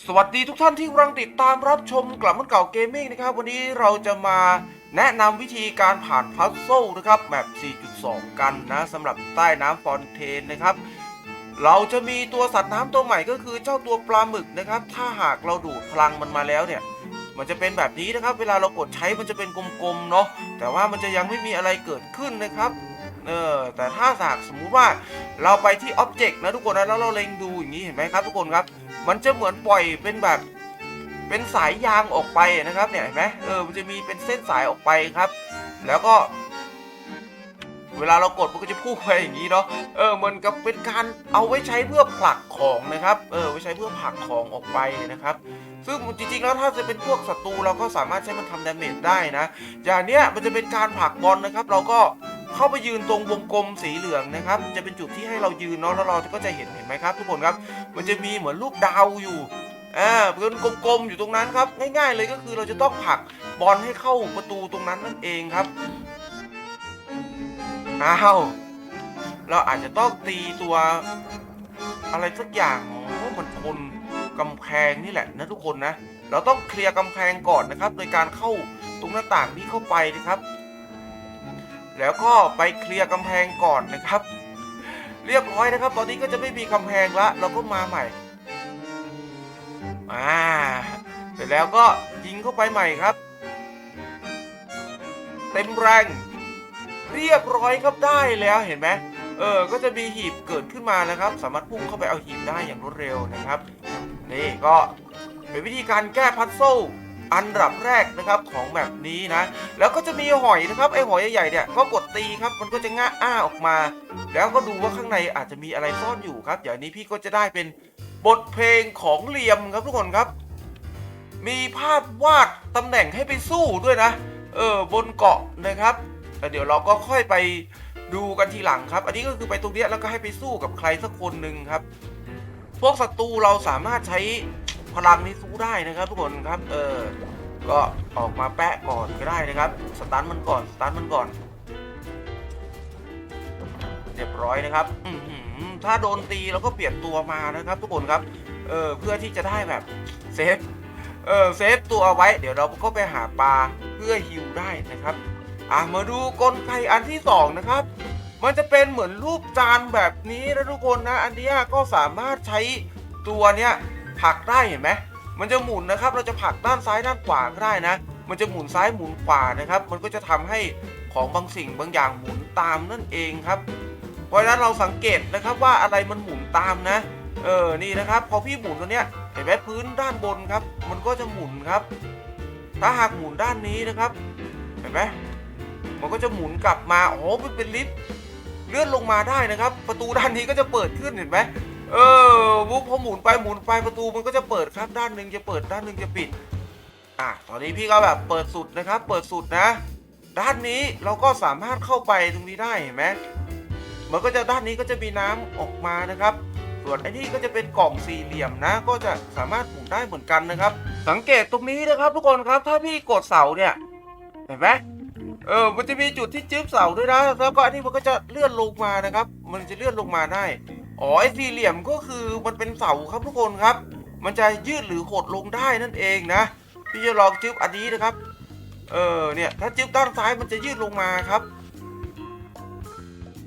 สวัสดีทุกท่านที่กำลังติดตามรับชมกลับมันเก่าเกมมิ่งนะครับ วันนี้เราจะมาแนะนำวิธีการผ่านพัซโซลนะครับแมป 4.2 กันนะสำหรับใต้น้ำฟอนเทนนะครับ เราจะมีตัวสัตว์น้ำตัวใหม่ก็คือเจ้าตัวปลาหมึกนะครับ ถ้าหากเราดูดพลังมันมาแล้วเนี่ย มันจะเป็นแบบนี้นะครับ เวลาเรากดใช้มันจะเป็นกลมๆเนาะแต่ว่ามันจะยังไม่มีอะไรเกิดขึ้นนะครับ เออแต่ถ้าหากสมมุติว่าเราไปที่อ็อบเจกต์นะทุกคนนะแล้วเราเล็งดูอย่างนี้เห็นไหมครับทุกคนครับ มันจะเหมือนปล่อยเป็นแบบเป็นสายยางออกไปนะครับเนี่ยเห็นไหมเออมันจะมีเป็นเส้นสายออกไปครับ แล้วก็ เวลาเรากดมันก็จะพุ่งไปอย่างนี้เนาะเออมันก็เป็นการเอาไว้ใช้เพื่อผลักของนะครับ เออไว้ใช้เพื่อผลักของออกไปนะครับ ซึ่งจริงๆแล้วถ้าจะเป็นพวกศัตรูเราก็สามารถใช้มันทำดาเมจได้นะ อย่างเนี้ยมันจะเป็นการผลักบอลนะครับ เราก็ เข้าไปยืนตรงวงกลมสีเหลืองนะครับ จะเป็นจุดที่ให้เรายืนเนาะแล้วเราก็จะเห็นเห็นไหมครับ ทุกคนครับ มันจะมีเหมือนรูปดาวอยู่อ่าเป็นกลมๆอยู่ตรงนั้นครับ ง่ายๆเลยก็คือเราจะต้องผลักบอลให้เข้าประตูตรงนั้นนั่นเองครับอ้าวเราอาจจะต้องตีตัวอะไรสักอย่างเพราะมันคนกำแพงนี่แหละนะทุกคนนะ เราต้องเคลียร์กำแพงก่อนนะครับ โดยการเข้าตรงหน้าต่างนี้เข้าไปนะครับ แล้วก็ไปเคลียร์กำแพงก่อนนะครับ เรียบร้อยนะครับ ตอนนี้ก็จะไม่มีกำแพงละเราก็มาใหม่อ่าเสร็จแล้วก็ยิงเข้าไปใหม่ครับ เต็มแรงเรียบร้อยครับได้แล้วเห็นไหมเออ ก็จะมีหีบเกิดขึ้นมานะครับ สามารถพุ่งเข้าไปเอาหีบได้อย่างรวดเร็วนะครับ นี่ก็เป็นวิธีการแก้พัซโซ อันดับแรกนะครับของแบบนี้นะ แล้วก็จะมีหอยนะครับไอหอยใหญ่ๆเนี่ยก็กดตีครับมันก็จะง่าอ้าออกมา แล้วก็ดูว่าข้างในอาจจะมีอะไรซ่อนอยู่ครับอย่างนี้พี่ก็จะได้เป็นบทเพลงของเหลี่ยมครับทุกคนครับ มีภาพวาดตำแหน่งให้ไปสู้ด้วยนะ เออบนเกาะนะครับแต่เดี๋ยวเราก็ค่อยไปดูกันทีหลังครับ อันนี้ก็คือไปตรงนี้แล้วก็ให้ไปสู้กับใครสักคนหนึ่งครับ พวกศัตรูเราสามารถใช้ พลังนี้สู้ได้นะครับ ทุกคนครับ เออ ก็ออกมาแปะก่อนก็ได้นะครับ สตาร์ทมันก่อน สตาร์ทมันก่อน เรียบร้อยนะครับอืถ้าโดนตีเราก็เปลี่ยนตัวมานะครับ ทุกคนครับ เออ เพื่อที่จะได้แบบเซฟ เออ เซฟตัวเอาไว้ เดี๋ยวเราก็ไปหาปลาเพื่อฮิวได้นะครับ อะ มาดูกลไกอันที่สองนะครับมันจะเป็นเหมือนรูปจานแบบนี้นะทุกคนนะ อันนี้ก็สามารถใช้ตัวเนี้ย ผลักได้เห็นไหมมันจะหมุนนะครับ เราจะผลักด้านซ้ายด้านขวาก็ได้นะ มันจะหมุนซ้ายหมุนขวานะครับ มันก็จะทำให้ของบางสิ่งบางอย่างหมุนตามนั่นเองครับ เพราะฉะนั้นเราสังเกตนะครับว่าอะไรมันหมุนตามนะ เออ นี่นะครับ พอพี่หมุนตัวเนี้ยเห็นไหมพื้นด้านบนครับ มันก็จะหมุนครับ ถ้าหากหมุนด้านนี้นะครับ เห็นไหมมันก็จะหมุนกลับมา อ๋อ มันเป็นลิฟต์เลื่อนลงมาได้นะครับ ประตูด้านนี้ก็จะเปิดขึ้นเห็นไหม เออวุบพอหมุนไปหมุนไปประตูมันก็จะเปิดครับด้านหนึ่งจะเปิดด้านหนึ่งจะปิด อะตอนนี้พี่ก็แบบเปิดสุดนะครับ เปิดสุดนะ ด้านนี้เราก็สามารถเข้าไปตรงนี้ได้เห็นไหมมันก็จะด้านนี้ก็จะมีน้ำออกมานะครับส่วนไอ้นี่ก็จะเป็นกล่องสี่เหลี่ยมนะ ก็จะสามารถหมุนได้เหมือนกันนะครับ สังเกตตรงนี้นะครับ ทุกคนครับถ้าพี่กดเสาเนี่ยเห็นไหมเออ มันจะมีจุดที่จิ๊บเสาด้วยนะ แล้วก็อันนี้มันก็จะเลื่อนลงมานะครับ มันจะเลื่อนลงมาได้ อ๋อไอ้สี่เหลี่ยมก็คือมันเป็นเสาครับทุกคนครับ มันจะยืดหรือหดลงได้นั่นเองนะพี่จะลองจิ๊บอันนี้นะครับ เออเนี่ยถ้าจิ๊บด้านซ้ายมันจะยืดลงมาครับ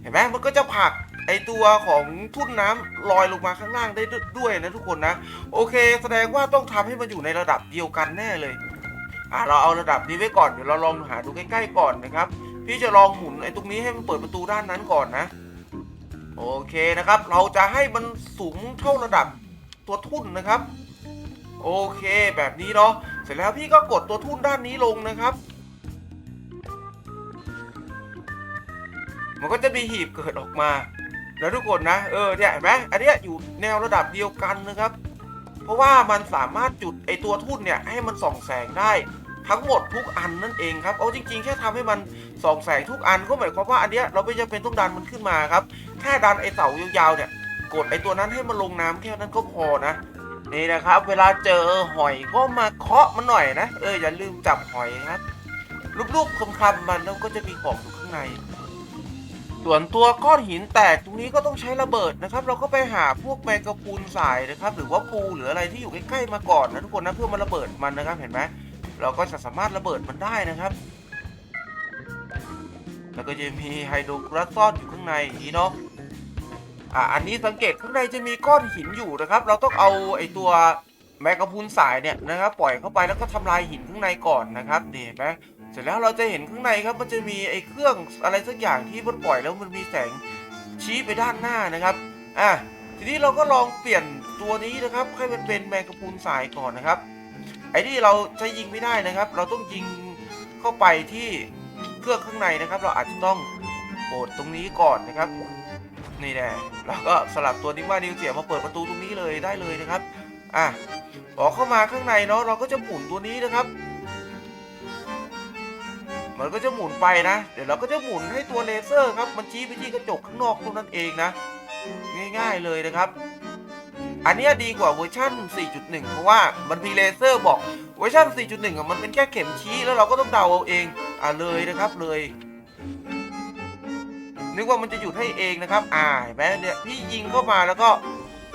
เห็นไหมมันก็จะผลักไอตัวของทุ่นน้ำลอยลงมาข้างล่างได้ด้วยนะทุกคนนะ โอเค แสดงว่าต้องทำให้มันอยู่ในระดับเดียวกันแน่เลยอะเราเอาระดับนี้ไว้ก่อนเดี๋ยวเราลองหาดูใกล้ๆก่อนนะครับ พี่จะลองหมุนไอตรงนี้ให้มันเปิดประตูด้านนั้นก่อนนะ โอเคนะครับ เราจะให้มันสูงเท่าระดับตัวทุ่นนะครับ โอเคแบบนี้เนาะเสร็จแล้วพี่ก็กดตัวทุ่นด้านนี้ลงนะครับ มันก็จะมีหีบเกิดออกมา แล้วทุกคนนะเออเนี่ยเห็นไหมอันนี้อยู่แนวระดับเดียวกันนะครับ เพราะว่ามันสามารถจุดไอตัวทุ่นเนี่ยให้มันส่องแสงได้ ทั้งหมดทุกอันนั่นเองครับเอาจริง ๆ แค่ทำให้มันสองแสงทุกอันก็หมายความว่าอันเนี้ยเราไม่จำเป็นต้องดันมันขึ้นมาครับ แค่ดันไอเสายาวๆเนี่ยกดไอตัวนั้นให้มันลงน้ำแค่นั้นก็พอนะนี่นะครับ เวลาเจอหอยก็มาเคาะมันหน่อยนะเอออย่าลืมจับหอยครับรูปๆคลำๆมันแล้วก็จะมีของอยู่ข้างใน ส่วนตัวก้อนหินแตกตรงนี้ก็ต้องใช้ระเบิดนะครับ เราก็ไปหาพวกแมงกะพรุนสายนะครับ หรือว่าปูหรืออะไรที่อยู่ใกล้ๆมาก่อนนะทุกคนนะเพื่อมาระเบิดมันนะครับเห็นไหม เราก็จะสามารถระเบิดมันได้นะครับ แล้วก็จะมีไฮโดรกราซ่อนอยู่ข้างในนี้เนาะอะอันนี้สังเกตข้างในจะมีก้อนหินอยู่นะครับ เราต้องเอาไอตัวแมงกะพรุนสายเนี่ยนะครับปล่อยเข้าไปแล้วก็ทำลายหินข้างในก่อนนะครับนี่เห็นไหมเสร็จแล้วเราจะเห็นข้างในครับมันจะมีไอเครื่องอะไรสักอย่างที่มันปล่อยแล้วมันมีแสงชี้ไปด้านหน้านะครับอะทีนี้เราก็ลองเปลี่ยนตัวนี้นะครับให้มันเป็นแมงกะพรุนสายก่อนนะครับ อ้ที่เราใช้ยิงไม่ได้นะครับ เราต้องยิงเข้าไปที่เครื่องข้างในนะครับ เราอาจจะต้องโปดตรงนี้ก่อนนะครับ นี่แน่แล้วก็สลับตัวนิว่านิวเสียมาเปิดประตูตรงนี้เลยได้เลยนะครับอะพอกเข้ามาข้างในเนาะเราก็จะหมุนตัวนี้นะครับมันก็จะหมุนไปนะ เดี๋ยวเราก็จะหมุนให้ตัวเลเซอร์ครับ มันชี้ไปที่กระจกข้างนอกตรงนั้นเองนะ ง่ายๆเลยนะครับ อันนี้ดีกว่าเวอร์ชัน4.1 เพราะว่ามันมีเลเซอร์บอกเวอร์ชัน4.1อะมันเป็นแค่เข็มชี้แล้วเราก็ต้องเดาเอาเองอะเลยนะครับเลยนึกว่ามันจะหยุดให้เองนะครับ อ่าเห็นไหมเนี่ยพี่ยิงเข้ามาแล้วก็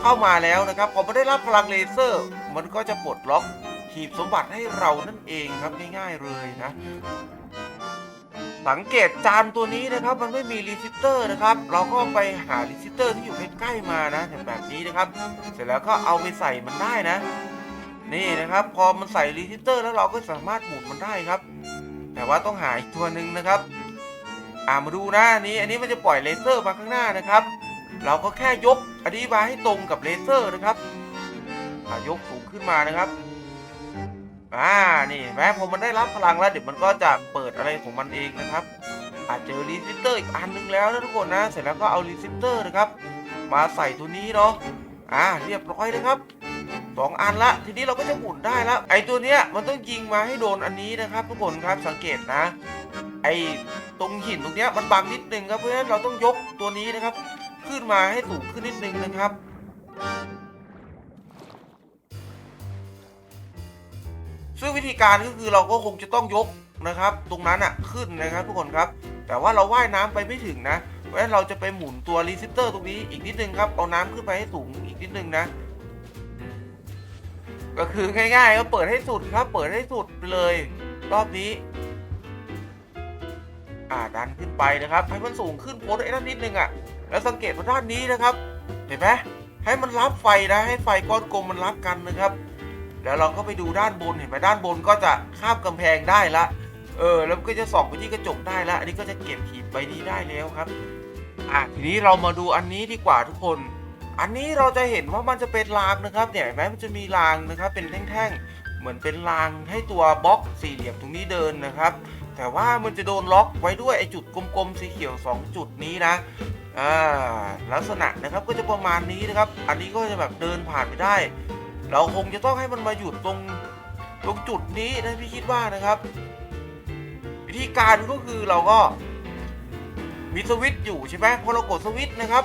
เข้ามาแล้วนะครับพอมันได้รับพลังเลเซอร์ มันก็จะปลดล็อกหีบสมบัติให้เรานั่นเองครับง่าย ๆเลยนะ สังเกตจานตัวนี้นะครับมันไม่มีรีซิสเตอร์นะครับ เราก็ไปหารีซิสเตอร์ที่อยู่ใกล้ๆมานะแบบนี้นะครับ เสร็จแล้วก็เอาไปใส่มันได้นะ นี่นะครับ พอมันใส่รีซิสเตอร์แล้วเราก็สามารถหมุนมันได้ครับ แต่ว่าต้องหาอีกตัวหนึ่งนะครับอ่ามาดูนะอันนี้อันนี้มันจะปล่อยเลเซอร์มาข้างหน้านะครับ เราก็แค่ยกอันนี้มาให้ตรงกับเลเซอร์นะครับยกสูงขึ้นมานะครับ อ่า นี่เห็นไหมพอมันได้รับพลังแล้วเดี๋ยวมันก็จะเปิดอะไรของมันเองนะครับอาจเจอรีซิสเตอร์อีกอันนึงแล้วนะทุกคนนะ เสร็จแล้วก็เอารีซิสเตอร์นะครับ มาใส่ตัวนี้เนาะ อ่า เรียบร้อยนะครับสองอันละ ทีนี้เราก็จะหมุนได้แล้วไอตัวเนี้ยมันต้องยิงมาให้โดนอันนี้นะครับ ทุกคนครับ สังเกตนะ ไอตรงหินตรงเนี้ยมันบังนิดนึงครับ เพราะฉะนั้นเราต้องยกตัวนี้นะครับ ขึ้นมาให้สูงขึ้นนิดนึงนะครับ ซึ่งวิธีการก็คือเราก็คงจะต้องยกนะครับ ตรงนั้นอะขึ้นนะครับทุกคนครับ แต่ว่าเราว่ายน้ำไปไม่ถึงนะ เพราะฉะนั้นเราจะไปหมุนตัวรีซิสเตอร์ตรงนี้อีกนิดนึงครับ เอาน้ำขึ้นไปให้สูงอีกนิดนึงนะ ก็คือง่ายๆก็เปิดให้สุดครับ เปิดให้สุดไปเลย รอบนี้ อ่าดันขึ้นไปนะครับ ให้มันสูงขึ้นโพสไอ้นั่นนิดนึงอะแล้วสังเกตว่าด้านนี้นะครับ เห็นไหมให้มันรับไฟนะ ให้ไฟก้อนกลมมันรับกันนะครับ แล้วเราก็ไปดูด้านบนเห็นไหมด้านบนก็จะข้ามกำแพงได้ละ เออ แล้วก็จะส่องไปที่กระจกได้ละ อันนี้ก็จะเก็บหีบใบนี้ได้แล้วครับ อะทีนี้เรามาดูอันนี้ดีกว่าทุกคน อันนี้เราจะเห็นว่ามันจะเป็นรางนะครับเนี่ยเห็นไหมมันจะมีรางนะครับ เป็นแท่งๆ เหมือนเป็นรางให้ตัวบล็อกสี่เหลี่ยมตรงนี้เดินนะครับ แต่ว่ามันจะโดนล็อกไว้ด้วยไอ้จุดกลมๆสีเขียว 2 จุดนี้นะอ่าลักษณะนะครับก็จะประมาณนี้นะครับ อันนี้ก็จะแบบเดินผ่านไปได้ เราคงจะต้องให้มันมาหยุดตรงตรงจุดนี้นะพี่คิดว่านะครับ วิธีการก็คือเราก็มีสวิตช์อยู่ใช่ไหมพอเรากดสวิตช์นะครับ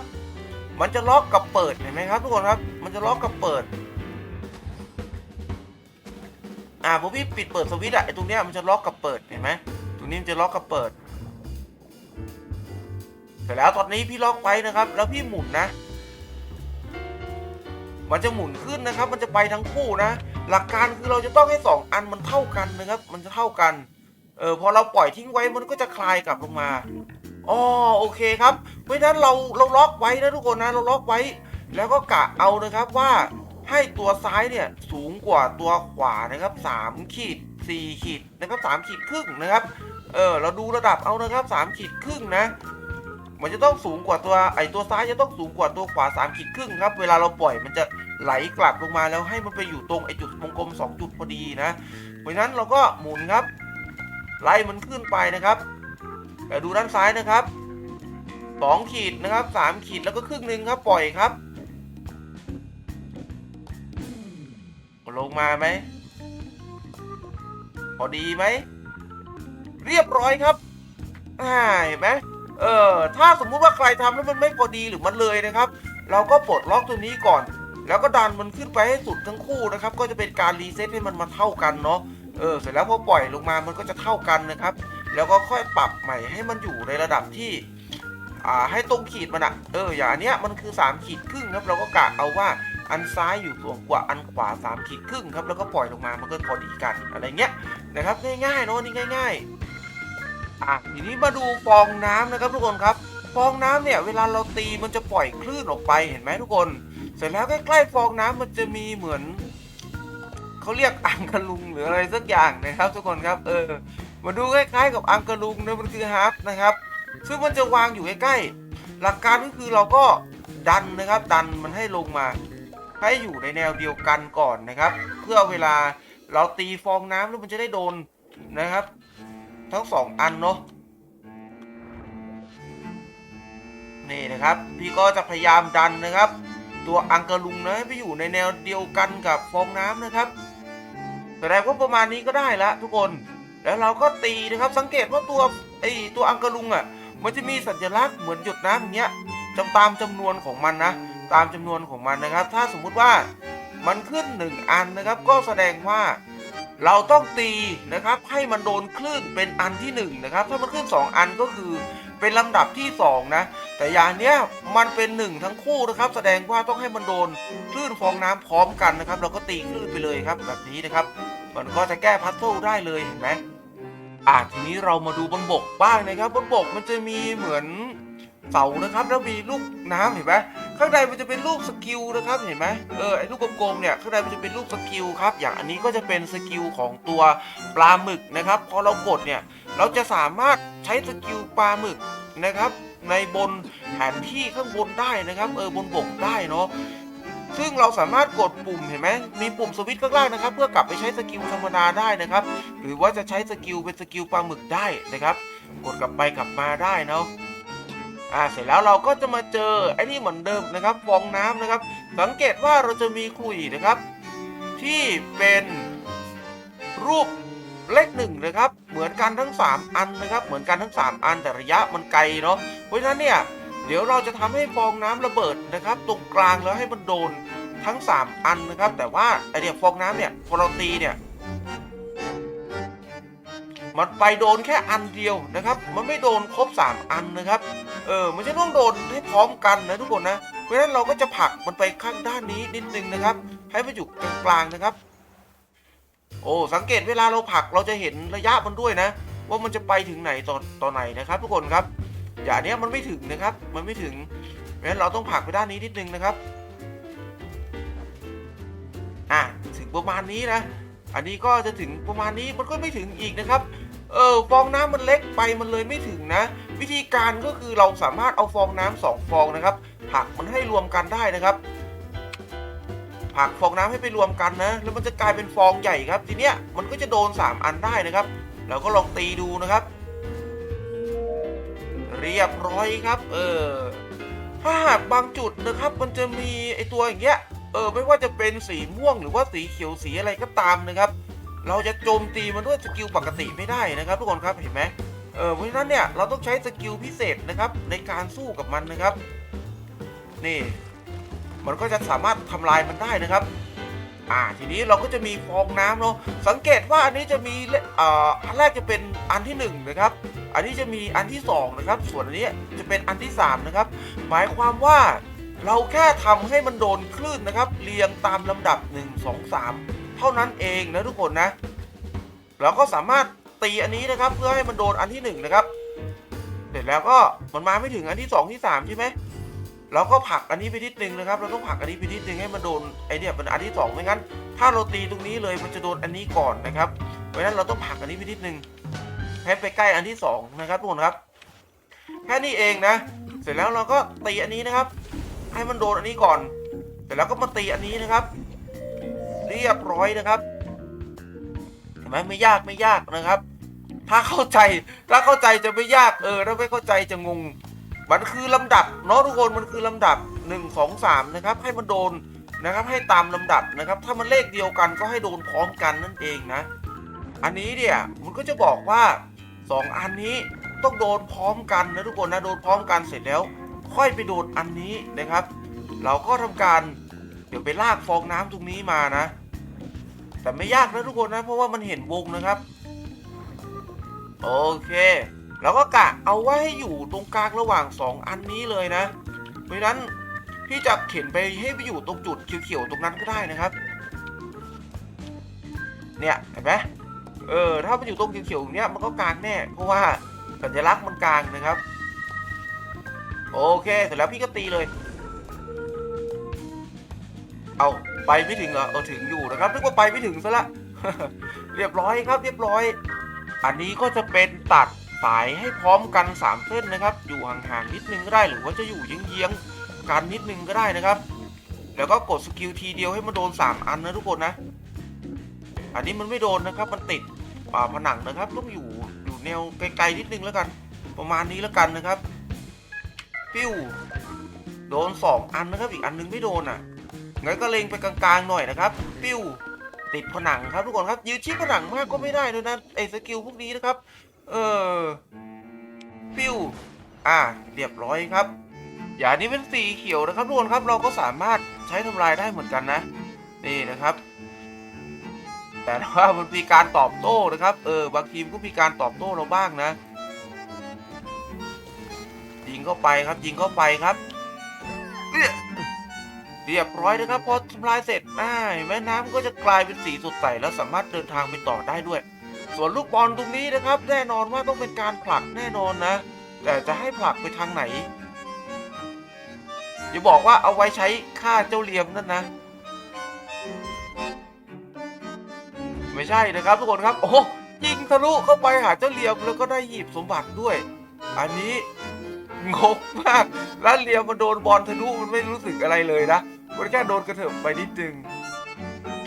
มันจะล็อกกับเปิดเห็นไหมครับทุกคนครับ มันจะล็อกกับเปิด อ่าพอพี่ปิดเปิดสวิตช์อะไอตรงเนี้ยมันจะล็อกกับเปิดเห็นไหมตรงนี้มันจะล็อกกับเปิด เสร็จแล้วตอนนี้พี่ล็อกไว้นะครับ แล้วพี่หมุนนะ มันจะหมุนขึ้นนะครับ มันจะไปทั้งคู่นะ หลักการคือเราจะต้องให้สองอันมันเท่ากันนะครับ มันจะเท่ากัน เออพอเราปล่อยทิ้งไว้มันก็จะคลายกลับลงมาอ๋อโอเคครับ เพราะฉะนั้นเราเราล็อกไว้นะทุกคนนะ เราล็อกไว้ แล้วก็กะเอานะครับว่าให้ตัวซ้ายเนี่ยสูงกว่าตัวขวานะครับ3ขีด4ขีดนะครับ3ขีดครึ่งนะครับ เออเราดูระดับเอานะครับ3ขีดครึ่งนะ มันจะต้องสูงกว่าตัวไอตัวซ้ายจะต้องสูงกว่าตัวขวา3ขีดครึ่งครับ เวลาเราปล่อยมันจะไหลกลับลงมาแล้วให้มันไปอยู่ตรงไอจุดวงกลม 2 จุดพอดีนะเพราะฉะนั้นเราก็หมุนครับ ไล่มันขึ้นไปนะครับแต่ดูด้านซ้ายนะครับสองขีดนะครับสามขีดแล้วก็ครึ่งหนึ่งครับปล่อยครับ ลงมาไหมพอดีไหม เรียบร้อยครับอ่าเห็นไหม เออถ้าสมมุติว่าใครทำแล้วมันไม่พอดีหรือมันเลยนะครับ เราก็ปลดล็อกตัวนี้ก่อน แล้วก็ดันมันขึ้นไปให้สุดทั้งคู่นะครับ ก็จะเป็นการรีเซ็ตให้มันมาเท่ากันเนาะเออเสร็จแล้วพอปล่อยลงมามันก็จะเท่ากันนะครับ แล้วก็ค่อยปรับใหม่ให้มันอยู่ในระดับที่อ่าให้ตรงขีดมันอะเอออย่างอันเนี้ยมันคือ3ขีดครึ่งครับ เราก็กะเอาว่าอันซ้ายอยู่สูงกว่าอันขวา3ขีดครึ่งครับแล้วก็ปล่อยลงมามันก็พอดีกันอะไรเงี้ยนะครับง่ายๆเนาะนี่ง่าย ๆ อะทีนี้มาดูฟองน้ำนะครับทุกคนครับฟองน้ำเนี่ยเวลาเราตีมันจะปล่อยคลื่นออกไปเห็นไหมทุกคน เสร็จแล้วใกล้ๆฟองน้ำมันจะมีเหมือนเขาเรียกอังกะลุงหรืออะไรสักอย่างนะครับ ทุกคนครับเออมาดูคล้ายๆกับอังกะลุงนะมันคือฮาร์ปนะครับ ซึ่งมันจะวางอยู่ใกล้ๆหลักการก็คือเราก็ดันนะครับ ดันมันให้ลงมาให้อยู่ในแนวเดียวกันก่อนนะครับ เพื่อเวลาเราตีฟองน้ำแล้วมันจะได้โดนนะครับ ทั้งสองอันเนาะนี่นะครับ พี่ก็จะพยายามดันนะครับ ตัวอังกะลุงนะให้ไปอยู่ในแนวเดียวกันกับฟองน้ำนะครับแสดงว่าประมาณนี้ก็ได้ละทุกคนแล้วเราก็ตีนะครับสังเกตว่าตัวไอตัวอังกะลุงอะ มันจะมีสัญลักษณ์เหมือนหยดน้ำอย่างเงี้ยจำตามจำนวนของมันนะ ตามจำนวนของมันนะครับ ถ้าสมมุติว่ามันขึ้นหนึ่งอันนะครับ ก็แสดงว่า เราต้องตีนะครับให้มันโดนคลื่นเป็นอันที่หนึ่งนะครับถ้ามันขึ้นสองอันก็คือเป็นลำดับที่สองนะ แต่อย่างเนี้ยมันเป็นหนึ่งทั้งคู่นะครับ แสดงว่าต้องให้มันโดนคลื่นฟองน้ำพร้อมกันนะครับ เราก็ตีคลื่นไปเลยครับ แบบนี้นะครับ มันก็จะแก้พัซเซิลได้เลยเห็นไหมอะทีนี้เรามาดูบนบกบ้างนะครับบนบกมันจะมีเหมือน เสานะครับ แล้วมีลูกน้ำเห็นไหมข้างในมันจะเป็นลูกสกิลนะครับเห็นไหมเออไอ้ลูกกลมๆเนี่ยข้างในมันจะเป็นลูกสกิลครับ อย่างอันนี้ก็จะเป็นสกิลของตัวปลาหมึกนะครับพอเรากดเนี่ยเราจะสามารถใช้สกิลปลาหมึกนะครับ ในบนแผนที่ข้างบนได้นะครับ เออบนบกได้เนาะซึ่งเราสามารถกดปุ่มเห็นไหมมีปุ่มสวิตช์ข้างล่างนะครับ เพื่อกลับไปใช้สกิลธรรมดาได้นะครับ หรือว่าจะใช้สกิลเป็นสกิลปลาหมึกได้นะครับ กดกลับไปกลับมาได้เนาะ อ่าเสร็จแล้วเราก็จะมาเจอไอ้นี่เหมือนเดิมนะครับฟองน้ำนะครับ สังเกตว่าเราจะมีขลุ่ยนะครับ ที่เป็นรูปเลขหนึ่งนะครับ เหมือนกันทั้ง 3 อันนะครับ เหมือนกันทั้ง 3 อันแต่ระยะมันไกลเนาะเพราะฉะนั้นเนี่ยเดี๋ยวเราจะทำให้ฟองน้ำระเบิดนะครับ ตรงกลางแล้วให้มันโดนทั้ง 3 อันนะครับ แต่ว่าไอเนี่ยฟองน้ำเนี่ยพอเราตีเนี่ย มันไปโดนแค่อันเดียวนะครับ มันไม่โดนครบ 3 อันนะครับ เออมันจะต้องโดนให้พร้อมกันนะทุกคนนะ เพราะฉะนั้นเราก็จะผลักมันไปข้างด้านนี้นิดนึงนะครับ ให้มันอยู่กลางๆนะครับ โอ้สังเกตเวลาเราผลักเราจะเห็นระยะมันด้วยนะ ว่ามันจะไปถึงไหนตอนตอนไหนนะครับ ทุกคนครับ อย่างนี้มันไม่ถึงนะครับ มันไม่ถึงเพราะฉะนั้นเราต้องผลักไปด้านนี้นิดนึงนะครับอะถึงประมาณนี้นะอันนี้ก็จะถึงประมาณนี้มันก็ไม่ถึงอีกนะครับ เออฟองน้ำมันเล็กไปมันเลยไม่ถึงนะ วิธีการก็คือเราสามารถเอาฟองน้ำสองฟองนะครับผักมันให้รวมกันได้นะครับผักฟองน้ำให้ไปรวมกันนะ แล้วมันจะกลายเป็นฟองใหญ่ครับ ทีเนี้ยมันก็จะโดน 3 อันได้นะครับ เราก็ลองตีดูนะครับ เรียบร้อยครับ เออถ้าหากบางจุดนะครับ มันจะมีไอตัวอย่างเงี้ยเออไม่ว่าจะเป็นสีม่วงหรือว่าสีเขียวสีอะไรก็ตามนะครับ เราจะโจมตีมันด้วยสกิลปกติไม่ได้นะครับทุกคนครับเห็นไหมเออเพราะฉะนั้นเนี่ยเราต้องใช้สกิลพิเศษนะครับในการสู้กับมันนะครับ นี่ มันก็จะสามารถทำลายมันได้นะครับ อ่าทีนี้เราก็จะมีฟองน้ำเนาะสังเกตว่าอันนี้จะมีเอ่ออันแรกจะเป็นอันที่หนึ่งนะครับ อันนี้จะมีอันที่สองนะครับส่วนอันนี้จะเป็นอันที่สามนะครับหมายความว่าเราแค่ทำให้มันโดนคลื่นนะครับ เรียงตามลำดับ 1 2 3 เท่านั้นเองนะทุกคนนะเราก็สามารถตีอันนี้นะครับ เพื่อให้มันโดนอันที่หนึ่งนะครับเสร็จแล้วก็มันมาไม่ถึงอันที่สองที่สามใช่ไหมเราก็ผลักอันนี้ไปนิดนึงนะครับ เราต้องผลักอันนี้ไปนิดนึงให้มันโดนไอเนี่ยเป็นอันที่สองไม่งั้น ถ้าเราตีตรงนี้เลยมันจะโดนอันนี้ก่อนนะครับเพราะฉะนั้นเราต้องผลักอันนี้ไปนิดนึงให้ไปใกล้อันที่สองนะครับทุกคนครับแค่นี้เองนะ เสร็จแล้วเราก็ตีอันนี้นะครับ ให้มันโดนอันนี้ก่อน เสร็จแล้วก็มาตีอันนี้นะครับ เรียบร้อยนะครับ เห็นไหมไม่ยากไม่ยากนะครับ ถ้าเข้าใจถ้าเข้าใจจะไม่ยากเออถ้าไม่เข้าใจจะงง มันคือลำดับเนาะทุกคนมันคือลำดับ 1 2 3 นะครับ ให้มันโดนนะครับให้ตามลำดับนะครับ ถ้ามันเลขเดียวกันก็ให้โดนพร้อมกันนั่นเองนะ อันนี้เนี่ยมันก็จะบอกว่า 2 อันนี้ต้องโดนพร้อมกันนะทุกคนนะโดนพร้อมกันเสร็จแล้ว ค่อยไปโดนอันนี้นะครับ เราก็ทำการเดี๋ยวไปลากฟองน้ำตรงนี้มานะ แต่ไม่ยากนะทุกคนนะ เพราะว่ามันเห็นวงนะครับ โอเค แล้วก็กะเอาไว้ให้อยู่ตรงกลางระหว่าง 2 อันนี้เลยนะ เพราะนั้นพี่จะเข็นไปให้ไปอยู่ตรงจุดเขียวๆตรงนั้นก็ได้นะครับ เนี่ยเห็นไหมเออถ้ามันอยู่ตรงเขียวๆเนี้ยมันก็กลางแน่ เพราะว่าสัญลักษณ์มันกลางนะครับ โอเคเสร็จแล้วพี่ก็ตีเลย เอา ไปไม่ถึงเหรอเออถึงอยู่นะครับนึกว่าไปไม่ถึงซะละ เรียบร้อยครับเรียบร้อย อันนี้ก็จะเป็นตัดสายให้พร้อมกัน 3 เส้นนะครับ อยู่ห่างๆนิดนึงก็ได้หรือว่าจะอยู่เยื้องๆกันนิดนึงก็ได้นะครับ แล้วก็กดสกิลทีเดียวให้มันโดน 3 อันนะทุกคนนะ อันนี้มันไม่โดนนะครับมันติดป่าผนังนะครับต้องอยู่อยู่แนวไกลๆนิดนึงแล้วกัน ประมาณนี้แล้วกันนะครับ ปิ้วโดน 2 อันนะครับอีกอันนึงไม่โดนอะ งั้นก็เล็งไปกลางๆหน่อยนะครับ ปิ้วติดผนังครับทุกคนครับ ยืนชิดผนังมากก็ไม่ได้ด้วยนะไอ้สกิลพวกนี้นะครับ เออปิ้วอ่าเรียบร้อยครับอย่างนี้เป็นสีเขียวนะครับทุกคนครับ เราก็สามารถใช้ทำลายได้เหมือนกันนะ นี่นะครับ แต่ว่ามันมีการตอบโต้นะครับ เออบางทีมก็มีการตอบโต้เราบ้างนะ ยิงเข้าไปครับยิงเข้าไปครับ เรียบร้อยนะครับพอทำลายเสร็จอ่าเห็นไหมน้ำก็จะกลายเป็นสีสดใสแล้วสามารถเดินทางไปต่อได้ด้วย ส่วนลูกบอลตรงนี้นะครับ แน่นอนว่าต้องเป็นการผลักแน่นอนนะ แต่จะให้ผลักไปทางไหนอย่าบอกว่าเอาไว้ใช้ฆ่าเจ้าเหลียมนั่นนะ ไม่ใช่นะครับทุกคนครับ โอ้ยิงทะลุเข้าไปหาเจ้าเหลียมแล้วก็ได้หยิบสมบัติด้วย อันนี้งงมากแล้วเหลียมมันโดนบอลทะลุมันไม่รู้สึกอะไรเลยนะ มันแค่โดนกระเถิบไปนิดนึง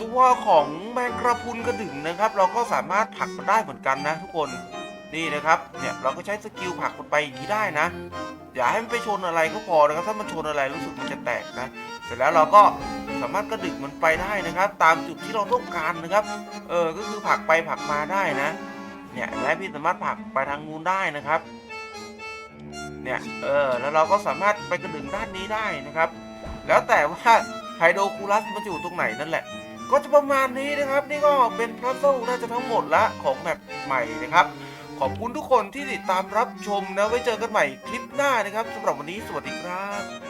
ตัวของแมงกระพุนกระดึงนะครับ เราก็สามารถผลักมันได้เหมือนกันนะ ทุกคนนี่นะครับเนี่ยเราก็ใช้สกิลผลักมันไปอย่างนี้ได้นะ อย่าให้มันไปชนอะไรก็พอนะครับ ถ้ามันชนอะไรรู้สึกมันจะแตกนะ เสร็จแล้วเราก็สามารถกระดึกมันไปได้นะครับ ตามจุดที่เราต้องการนะครับ เออก็คือผลักไปผลักมาได้นะ เนี่ยและพี่สามารถผลักไปทางนู้นได้นะครับ เนี่ยเออแล้วเราก็สามารถไปกระดึงด้านนี้ได้นะครับ แล้วแต่ว่าไฮโดรคูลัสมันจะอยู่ตรงไหนนั่นแหละ ก็จะประมาณนี้นะครับ นี่ก็เป็นพัซเซิลน่าจะทั้งหมดละของแมปใหม่นะครับ ขอบคุณทุกคนที่ติดตามรับชมนะ ไว้เจอกันใหม่คลิปหน้านะครับสำหรับวันนี้สวัสดีครับ